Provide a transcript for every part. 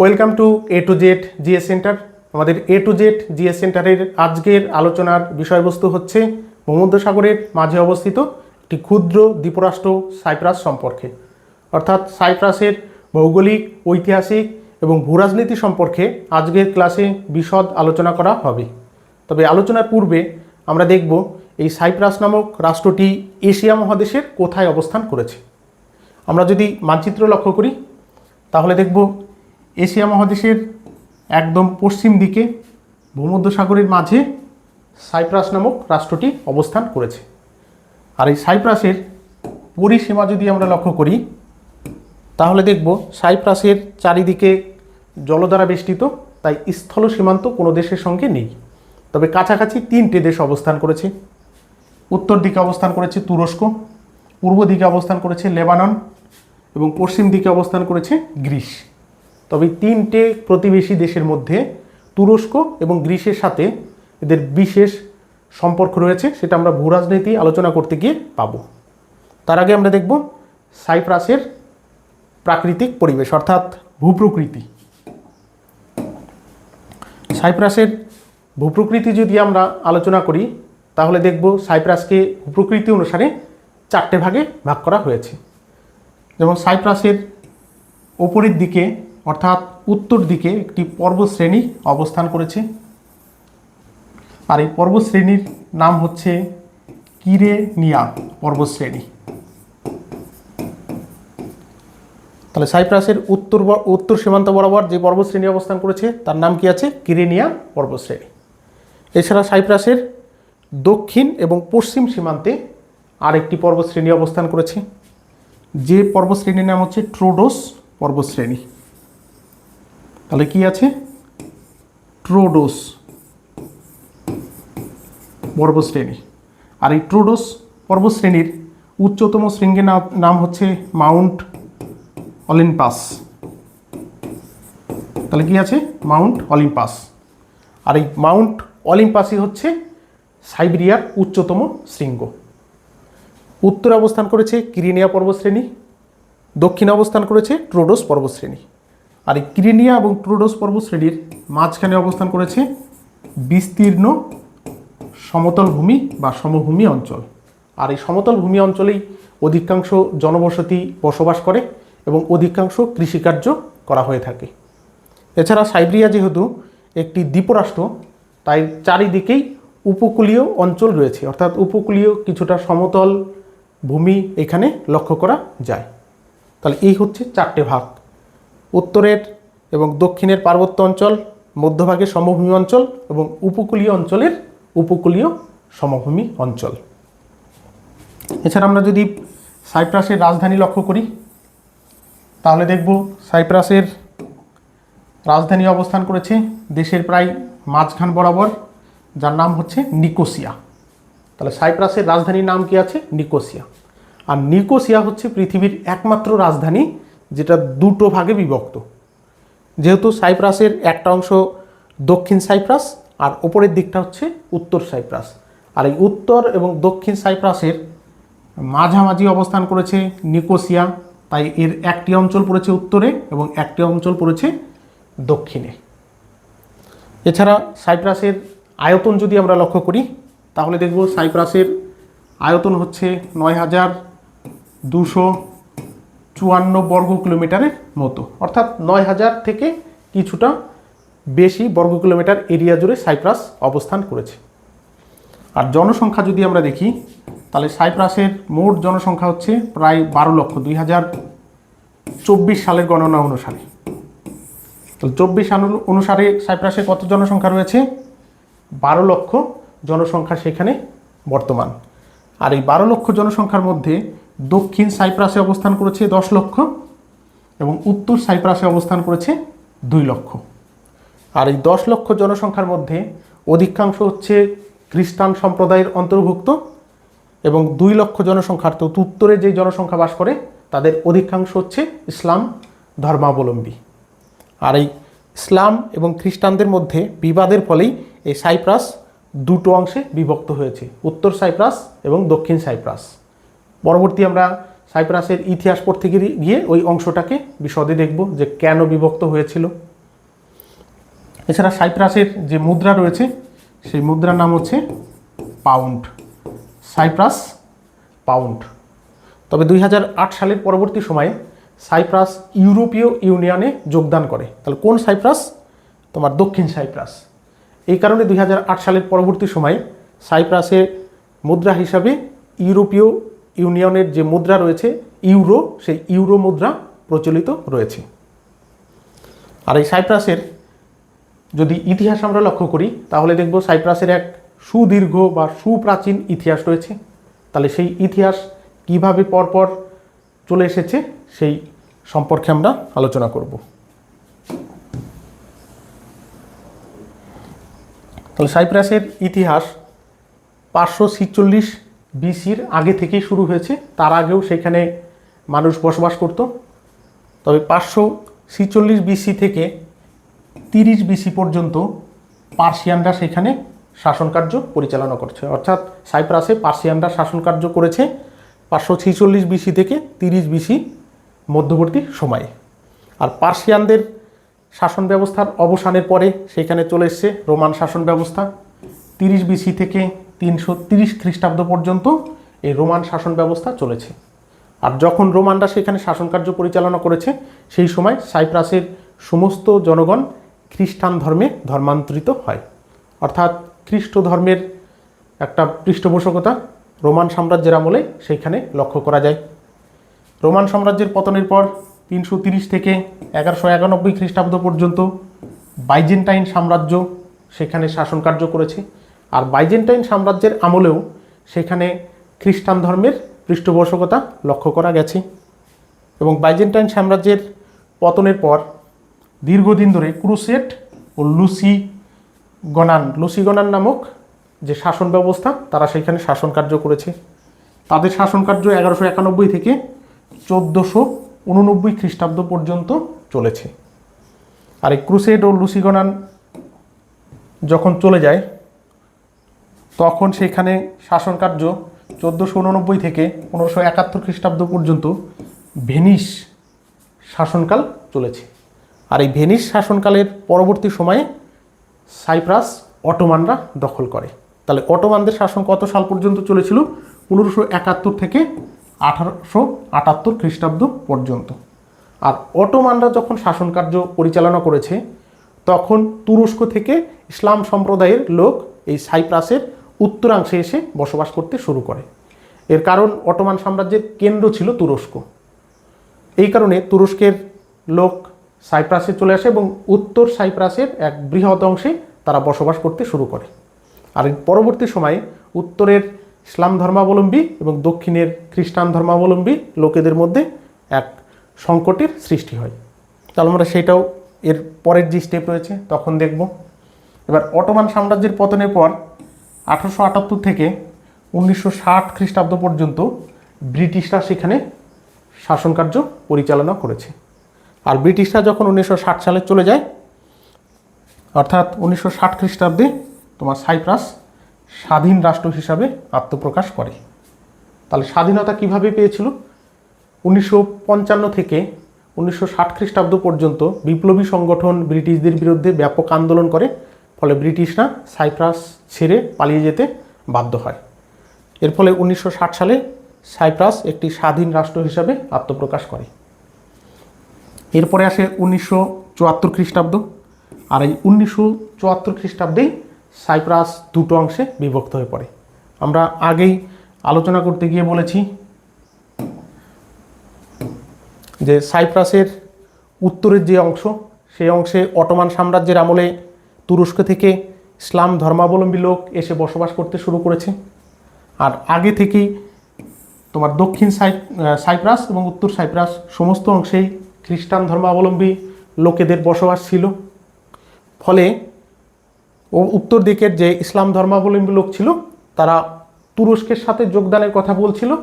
Welcome to A to Z GS centre. আমাদের A to Z GS সেন্টারের আজকের আলোচনার বিষয়বস্তু হচ্ছে ভূমধ্যসাগরের মাঝে অবস্থিত একটি ক্ষুদ্র দ্বীপরাষ্ট্র সাইপ্রাস সম্পর্কে। অর্থাৎ সাইপ্রাসের ভৌগোলিক, ঐতিহাসিক এবং ভূরাজনীতি সম্পর্কে আজকের ক্লাসে বিশদ আলোচনা করা হবে। তবে আলোচনার পূর্বে আমরা দেখব এই সাইপ্রাস নামক রাষ্ট্রটি এশিয়া মহাদেশের কোথায় অবস্থান করেছে। আমরা যদি মানচিত্র লক্ষ্য করি, তাহলে দেখব এশিয়া মহাদেশের একদম পশ্চিম দিকে ভূমধ্যসাগরের মাঝে সাইপ্রাস নামক রাষ্ট্রটি অবস্থান করেছে। আর এই সাইপ্রাসের পরিসীমা যদি আমরা লক্ষ্য করি, তাহলে দেখব সাইপ্রাসের চারিদিকে জলদ্বারা বেষ্টিত, তাই স্থল সীমান্ত কোনো দেশের সঙ্গে নেই। তবে কাছাকাছি তিনটে দেশ অবস্থান করেছে। উত্তর দিকে অবস্থান করেছে তুরস্ক, পূর্ব দিকে অবস্থান করেছে লেবানন এবং পশ্চিম দিকে অবস্থান করেছে গ্রিস। তবে তিনটে প্রতিবেশী দেশের মধ্যে তুরস্ক এবং গ্রিসের সাথে এদের বিশেষ সম্পর্ক রয়েছে, সেটা আমরা ভূরাজনীতি আলোচনা করতে গিয়ে পাবো। তার আগে আমরা দেখব সাইপ্রাসের প্রাকৃতিক পরিবেশ, অর্থাৎ ভূপ্রকৃতি। সাইপ্রাসের ভূপ্রকৃতি যদি আমরা আলোচনা করি, তাহলে দেখব সাইপ্রাসকে ভূপ্রকৃতি অনুসারে চারটে ভাগে ভাগ করা হয়েছে। যেমন সাইপ্রাসের ওপরের দিকে অর্থাৎ উত্তর দিকে একটি পর্বতশ্রেণী অবস্থান করেছে। আর এই পর্বতশ্রেণীর নাম হচ্ছে কিরেনিয়া পর্বতশ্রেণী তাহলে সাইপ্রাসের উত্তর উত্তর সীমান্ত বরাবর যে পর্বতশ্রেণী অবস্থান করেছে, তার নাম কি আছে? কিরেনিয়া পর্বতশ্রেণী এছাড়া সাইপ্রাসের দক্ষিণ এবং পশ্চিম সীমান্তে আরেকটি পর্বতশ্রেণী অবস্থান করেছে। যে পর্বতশ্রেণীর নাম হচ্ছে ট্রোডোস পর্বতশ্রেণী তাহলে কি আছে? ট্রোডোস পর্বতশ্রেণী আর এই ট্রোডোস পর্বতশ্রেণীর উচ্চতম শৃঙ্গের নাম হচ্ছে মাউন্ট অলিম্পাস তাহলে কি আছে? মাউন্ট অলিম্পাস আর এই মাউন্ট অলিম্পাসই হচ্ছে সাইবেরিয়ার উচ্চতম শৃঙ্গ। উত্তরে অবস্থান করেছে কিরিনিয়া পর্বশ্রেণী। দক্ষিণে অবস্থান করেছে ট্রোডোস পর্বতশ্রেণী আর এই কিরিনিয়া এবং ট্রোডোস পর্বতশ্রেণীর মাঝখানে অবস্থান করেছে বিস্তীর্ণ সমতল ভূমি বা সমভূমি অঞ্চল। আর এই সমতল ভূমি অঞ্চলেই অধিকাংশ জনবসতি বসবাস করে এবং অধিকাংশ কৃষিকার্য করা হয়ে থাকে। এছাড়া সাইবেরিয়া যেহেতু একটি দ্বীপরাষ্ট্র, তাই চারিদিকেই উপকূলীয় অঞ্চল রয়েছে। অর্থাৎ উপকূলীয় কিছুটা সমতল ভূমি এখানে লক্ষ্য করা যায়। তাহলে এই হচ্ছে চারটে ভাগ। উত্তরের এবং দক্ষিণের পার্বত্য অঞ্চল, মধ্যভাগের সমভূমি অঞ্চল এবং উপকূলীয় অঞ্চলের উপকূলীয় সমভূমি অঞ্চল। এছাড়া আমরা যদি সাইপ্রাসের রাজধানী লক্ষ্য করি, তাহলে দেখব সাইপ্রাসের রাজধানী অবস্থান করেছে দেশের প্রায় মাঝখান বরাবর, যার নাম হচ্ছে নিকোসিয়া। তাহলে সাইপ্রাসের রাজধানীর নাম কি আছে? নিকোসিয়া। আর নিকোসিয়া হচ্ছে পৃথিবীর একমাত্র রাজধানী যেটা দুটো ভাগে বিভক্ত। যেহেতু সাইপ্রাসের একটা অংশ দক্ষিণ সাইপ্রাস আর ওপরের দিকটা হচ্ছে উত্তর সাইপ্রাস। আর এই উত্তর এবং দক্ষিণ সাইপ্রাসের মাঝামাঝি অবস্থান করেছে নিকোসিয়া, তাই এর একটি অঞ্চল পড়েছে উত্তরে এবং একটি অঞ্চল পড়েছে দক্ষিণে। এছাড়া সাইপ্রাসের আয়তন যদি আমরা লক্ষ্য করি, তাহলে দেখব সাইপ্রাসের আয়তন হচ্ছে নয় হাজার দুশো চুয়ান্ন বর্গ কিলোমিটারের মতো। অর্থাৎ নয় হাজার থেকে কিছুটা বেশি বর্গ কিলোমিটার এরিয়া জুড়ে সাইপ্রাস অবস্থান করেছে। আর জনসংখ্যা যদি আমরা দেখি, তাহলে সাইপ্রাসের মোট জনসংখ্যা হচ্ছে প্রায় বারো লক্ষ, দুই হাজার চব্বিশ সালের গণনা অনুসারে। তো চব্বিশ অনুসারে সাইপ্রাসে কত জনসংখ্যা রয়েছে? বারো লক্ষ জনসংখ্যা সেখানে বর্তমান। আর এই বারো লক্ষ জনসংখ্যার মধ্যে দক্ষিণ সাইপ্রাসে অবস্থান করেছে দশ লক্ষ এবং উত্তর সাইপ্রাসে অবস্থান করেছে দুই লক্ষ। আর এই দশ লক্ষ জনসংখ্যার মধ্যে অধিকাংশ হচ্ছে খ্রিস্টান সম্প্রদায়ের অন্তর্ভুক্ত এবং দুই লক্ষ জনসংখ্যার তো উত্তরে যে জনসংখ্যা বাস করে, তাদের অধিকাংশ হচ্ছে ইসলাম ধর্মাবলম্বী। আর এই ইসলাম এবং খ্রিস্টানদের মধ্যে বিবাদের ফলেই এই সাইপ্রাস দুটো অংশে বিভক্ত হয়েছে, উত্তর সাইপ্রাস এবং দক্ষিণ সাইপ্রাস। পরবর্তী আমরা সাইপ্রাসের ইতিহাস পড়তে গিয়ে- ওই অংশটাকে বিশদে দেখব যে কেন বিভক্ত হয়েছিল। এছাড়া সাইপ্রাসের যে মুদ্রা রয়েছে, সেই মুদ্রার নাম হচ্ছে পাউন্ড। Cypress, pound. তবে দুই হাজার আট সালের পরবর্তী সময়ে সাইপ্রাস ইউরোপীয় ইউনিয়নে যোগদান করে। তাহলে কোন সাইপ্রাস? তোমার দক্ষিণ সাইপ্রাস। এই কারণে দুই হাজার আট সালের পরবর্তী সময়ে সাইপ্রাসের মুদ্রা হিসাবে ইউরোপীয় ইউনিয়নের যে মুদ্রা রয়েছে, ইউরো, সেই ইউরো মুদ্রা প্রচলিত রয়েছে। আর এই সাইপ্রাসের যদি ইতিহাস আমরা লক্ষ্য করি, তাহলে দেখব সাইপ্রাসের এক সুদীর্ঘ বা সুপ্রাচীন ইতিহাস রয়েছে। তাহলে সেই ইতিহাস কীভাবে পরপর চলে এসেছে, সেই সম্পর্কে আমরা আলোচনা করব। তাহলে সাইপ্রাসের ইতিহাস পাঁচশো ছিচল্লিশ বিসির আগে থেকেই শুরু হয়েছে। তার আগেও সেখানে মানুষ বসবাস করত। তবে পাঁচশো ছিচল্লিশ বিসি থেকে তিরিশ বিসি পর্যন্ত পার্সিয়ানরা সেখানে শাসনকার্য পরিচালনা করছে। অর্থাৎ সাইপ্রাসে পার্সিয়ানরা শাসনকার্য করেছে পাঁচশো ছিচল্লিশ বিসি থেকে তিরিশ বিসি মধ্যবর্তী সময়ে। আর পার্সিয়ানদের শাসন ব্যবস্থার অবসানের পরে সেখানে চলে এসছে রোমান শাসন ব্যবস্থা। তিরিশ বিসি থেকে তিনশো তিরিশ খ্রিস্টাব্দ পর্যন্ত এই রোমান শাসন ব্যবস্থা চলেছে। আর যখন রোমানরা সেখানে শাসনকার্য পরিচালনা করেছে, সেই সময় সাইপ্রাসের সমস্ত জনগণ খ্রিস্টান ধর্মে ধর্মান্তরিত হয়। অর্থাৎ খ্রিস্ট ধর্মের একটা পৃষ্ঠপোষকতা রোমান সাম্রাজ্যের আমলে সেইখানে লক্ষ্য করা যায়। রোমান সাম্রাজ্যের পতনের পর তিনশো তিরিশ থেকে এগারোশো একানব্বই খ্রিস্টাব্দ পর্যন্ত বাইজেন্টাইন সাম্রাজ্য সেখানে শাসনকার্য করেছে। আর বাইজেন্টাইন সাম্রাজ্যের আমলেও সেখানে খ্রিস্টান ধর্মের পৃষ্ঠপোষকতা লক্ষ্য করা গেছে। এবং বাইজেন্টাইন সাম্রাজ্যের পতনের পর দীর্ঘদিন ধরে ক্রুসেট ও লুসি গনান লুসি গনান নামক যে শাসন ব্যবস্থা, তারা সেখানে শাসন কার্য করেছে। তাদের শাসন কার্য এগারোশো একানব্বই থেকে চোদ্দোশো উননব্বই খ্রিস্টাব্দ পর্যন্ত চলেছে। আর এই ক্রুসেড ও লুসিগনান যখন চলে যায় তখন সেখানে শাসন কার্য চোদ্দোশো উননব্বই থেকে পনেরোশো একাত্তর খ্রিস্টাব্দ পর্যন্ত ভেনিস শাসনকাল চলেছে। আর এই ভেনিস শাসনকালের পরবর্তী সময়ে সাইপ্রাস অটোমানরা দখল করে। তাহলে অটোমানদের শাসন কত সাল পর্যন্ত চলেছিল? পনেরোশো একাত্তর থেকে আঠারোশো আটাত্তর খ্রিস্টাব্দ পর্যন্ত। আর অটোমানরা যখন শাসনকার্য পরিচালনা করেছে, তখন তুরস্ক থেকে ইসলাম সম্প্রদায়ের লোক এই সাইপ্রাসের উত্তরাংশে এসে বসবাস করতে শুরু করে। এর কারণ অটোমান সাম্রাজ্যের কেন্দ্র ছিল তুরস্ক। এই কারণে তুরস্কের লোক সাইপ্রাসে চলে আসে এবং উত্তর সাইপ্রাসের এক বৃহৎ অংশে তারা বসবাস করতে শুরু করে। আর পরবর্তী সময়ে উত্তরের ইসলাম ধর্মাবলম্বী এবং দক্ষিণের খ্রিস্টান ধর্মাবলম্বী লোকেদের মধ্যে এক সংকটের সৃষ্টি হয়। তাহলে আমরা সেটাও এর পরের যে স্টেপ রয়েছে তখন দেখব। এবার অটোমান সাম্রাজ্যের পতনের পর আঠারোশো আটাত্তর থেকে উনিশশো ষাট খ্রিস্টাব্দ পর্যন্ত ব্রিটিশরা সেখানে শাসনকার্য পরিচালনা করেছে। আর ব্রিটিশরা যখন উনিশশো ষাট সালে চলে যায়, অর্থাৎ উনিশশো ষাট খ্রিস্টাব্দে তোমার সাইপ্রাস স্বাধীন রাষ্ট্র হিসাবে আত্মপ্রকাশ করে। তাহলে স্বাধীনতা কীভাবে পেয়েছিল? উনিশশো পঞ্চান্ন থেকে উনিশশো ষাট খ্রিস্টাব্দ পর্যন্ত বিপ্লবী সংগঠন ব্রিটিশদের বিরুদ্ধে ব্যাপক আন্দোলন করে। ফলে ব্রিটিশরা সাইপ্রাস ছেড়ে পালিয়ে যেতে বাধ্য হয়। এর ফলে উনিশশো ষাট সালে সাইপ্রাস একটি স্বাধীন রাষ্ট্র হিসাবে আত্মপ্রকাশ করে। এরপরে আসে উনিশশো চুয়াত্তর খ্রিস্টাব্দ। আর এই উনিশশো চুয়াত্তর খ্রিস্টাব্দেই সাইপ্রাস দুটো অংশে বিভক্ত হয়ে পড়ে। আমরা আগেই আলোচনা করতে গিয়ে বলেছি যে সাইপ্রাসের উত্তরের যে অংশ, সেই অংশে অটোমান সাম্রাজ্যের আমলে তুরস্ক থেকে ইসলাম ধর্মাবলম্বী লোক এসে বসবাস করতে শুরু করেছে। আর আগে থেকেই তোমার দক্ষিণ সাই সাইপ্রাস এবং উত্তর সাইপ্রাস সমস্ত অংশেই খ্রিস্টান ধর্মাবলম্বী লোকেদের বসবাস ছিল। ফলে ও উত্তর দিকের যে ইসলাম ধর্মাবলম্বী লোক ছিল, তারা তুরস্কের সাথে যোগদানের কথা বলছিল।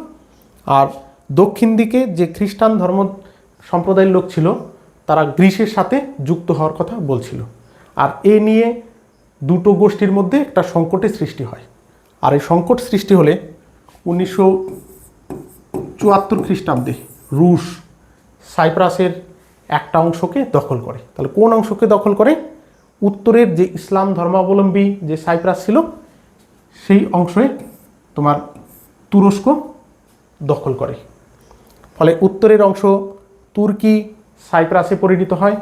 আর দক্ষিণ দিকে যে খ্রিস্টান ধর্ম সম্প্রদায়ের লোক ছিল, তারা গ্রিসের সাথে যুক্ত হওয়ার কথা বলছিল। আর এ নিয়ে দুটো গোষ্ঠীর মধ্যে একটা সংকটের সৃষ্টি হয়। আর এই সংকট সৃষ্টি হলে উনিশশো চুয়াত্তর খ্রিস্টাব্দে রুশ সাইপ্রাসের একটা অংশকে দখল করে। তাহলে কোন অংশকে দখল করে? উত্তরের যে ইসলাম ধর্মাবলম্বী যে সাইপ্রাস ছিল, সেই অংশে তোমার তুরস্ক দখল করে। ফলে উত্তরের অংশ তুর্কি সাইপ্রাসে পরিণত হয়।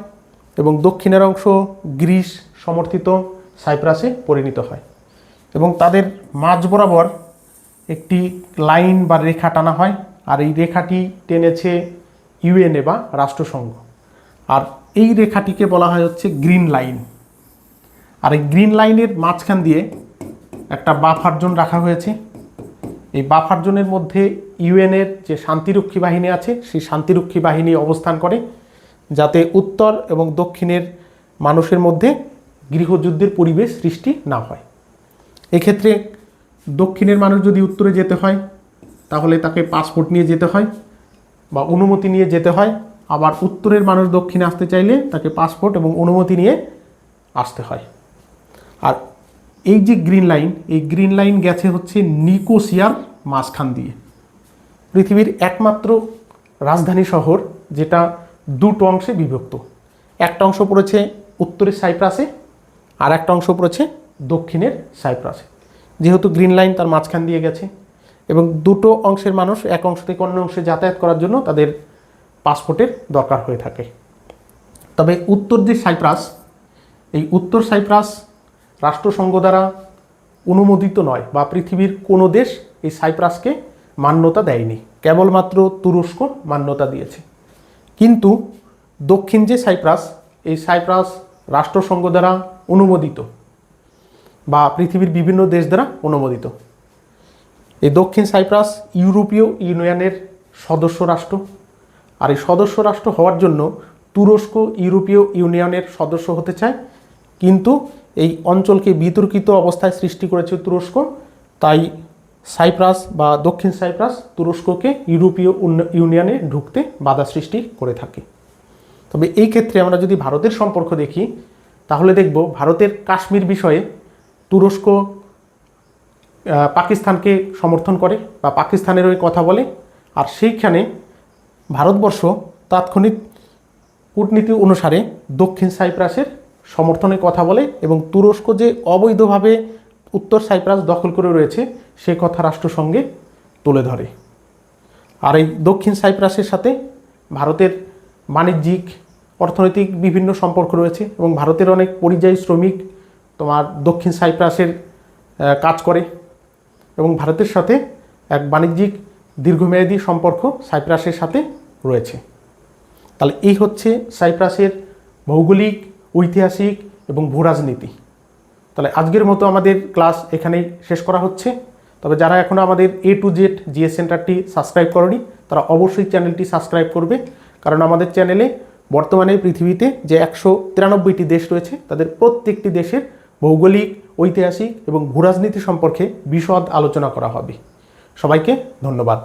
এবং দক্ষিণের অংশ গ্রিস সমর্থিত সাইপ্রাসে পরিণত হয় এবং তাদের মাঝ বরাবর একটি লাইন বা রেখা টানা হয় আর এই রেখাটি টেনেছে ইউএনএ বা রাষ্ট্রসংঘ। আর এই রেখাটিকে বলা হয় হচ্ছে গ্রিন লাইন। আর এই গ্রিন লাইনের মাঝখান দিয়ে একটা বাফার জোন রাখা হয়েছে। এই বাফার জোনের মধ্যে ইউএনের যে শান্তিরক্ষী বাহিনী আছে, সেই শান্তিরক্ষী বাহিনী অবস্থান করে। যাতে উত্তর এবং দক্ষিণের মানুষের মধ্যে গৃহযুদ্ধের পরিবেশ সৃষ্টি না হয়। এক্ষেত্রে দক্ষিণের মানুষ যদি উত্তরে যেতে হয়, তাহলে তাকে পাসপোর্ট নিয়ে যেতে হয় বা অনুমতি নিয়ে যেতে হয়। আবার উত্তরের মানুষ দক্ষিণে আসতে চাইলে তাকে পাসপোর্ট এবং অনুমতি নিয়ে আসতে হয়। আর এই যে গ্রিন লাইন এই গ্রিন লাইন গেছে হচ্ছে নিকোসিয়ার মাঝখান দিয়ে। পৃথিবীর একমাত্র রাজধানী শহর যেটা দুটো অংশে বিভক্ত। একটা অংশ পড়েছে উত্তরের সাইপ্রাসে, আর একটা অংশ পড়েছে দক্ষিণের সাইপ্রাসে। যেহেতু গ্রিন লাইন তার মাঝখান দিয়ে গেছে, এবং দুটো অংশের মানুষ এক অংশ থেকে অন্য অংশে যাতায়াত করার জন্য তাদের পাসপোর্টের দরকার হয়ে থাকে। তবে উত্তর যে সাইপ্রাস, এই উত্তর সাইপ্রাস রাষ্ট্রসংঘ দ্বারা অনুমোদিত নয় বা পৃথিবীর কোনো দেশ এই সাইপ্রাসকে মান্যতা দেয়নি। কেবলমাত্র তুরস্ক মান্যতা দিয়েছে। কিন্তু দক্ষিণ যে সাইপ্রাস, এই সাইপ্রাস রাষ্ট্রসংঘ দ্বারা অনুমোদিত বা পৃথিবীর বিভিন্ন দেশ দ্বারা অনুমোদিত। এই দক্ষিণ সাইপ্রাস ইউরোপীয় ইউনিয়নের সদস্য রাষ্ট্র। আর এই সদস্য রাষ্ট্র হওয়ার জন্য তুরস্ক ইউরোপীয় ইউনিয়নের সদস্য হতে চায়। কিন্তু এই অঞ্চলকে বিতর্কিত অবস্থায় সৃষ্টি করেছে তুরস্ক। তাই সাইপ্রাস বা দক্ষিণ সাইপ্রাস তুরস্ককে ইউরোপীয় ইউনিয়নে ঢুকতে বাধা সৃষ্টি করে থাকে। তবে এই ক্ষেত্রে আমরা যদি ভারতের সম্পর্ক দেখি, তাহলে দেখব ভারতের কাশ্মীর বিষয়ে তুরস্ক পাকিস্তানকে সমর্থন করে বা পাকিস্তানের ওই কথা বলে। আর সেইখানে ভারতবর্ষ তাৎক্ষণিক কূটনীতি অনুসারে দক্ষিণ সাইপ্রাসের সমর্থনে কথা বলে এবং তুরস্ক যে অবৈধভাবে উত্তর সাইপ্রাস দখল করে রয়েছে, সে কথা রাষ্ট্রসংঘে তুলে ধরে। আর এই দক্ষিণ সাইপ্রাসের সাথে ভারতের বাণিজ্যিক, অর্থনৈতিক বিভিন্ন সম্পর্ক রয়েছে এবং ভারতের অনেক পরিযায়ী শ্রমিক তোমার দক্ষিণ সাইপ্রাসের কাজ করে এবং ভারতের সাথে এক বাণিজ্যিক দীর্ঘমেয়াদী সম্পর্ক সাইপ্রাসের সাথে রয়েছে। তাহলে এই হচ্ছে সাইপ্রাসের ভৌগোলিক, ঐতিহাসিক এবং ভূরাজনীতি। তাহলে আজকের মতো আমাদের ক্লাস এখানেই শেষ করা হচ্ছে। তবে যারা এখনও আমাদের এ টু জেড জিএস সেন্টারটি সাবস্ক্রাইব করেনি, তারা অবশ্যই চ্যানেলটি সাবস্ক্রাইব করবে। কারণ আমাদের চ্যানেলে বর্তমানে পৃথিবীতে যে একশো তিরানব্বইটি দেশ রয়েছে, তাদের প্রত্যেকটি দেশের ভৌগোলিক, ঐতিহাসিক এবং ভূরাজনীতি সম্পর্কে বিশদ আলোচনা করা হবে। সবাইকে ধন্যবাদ।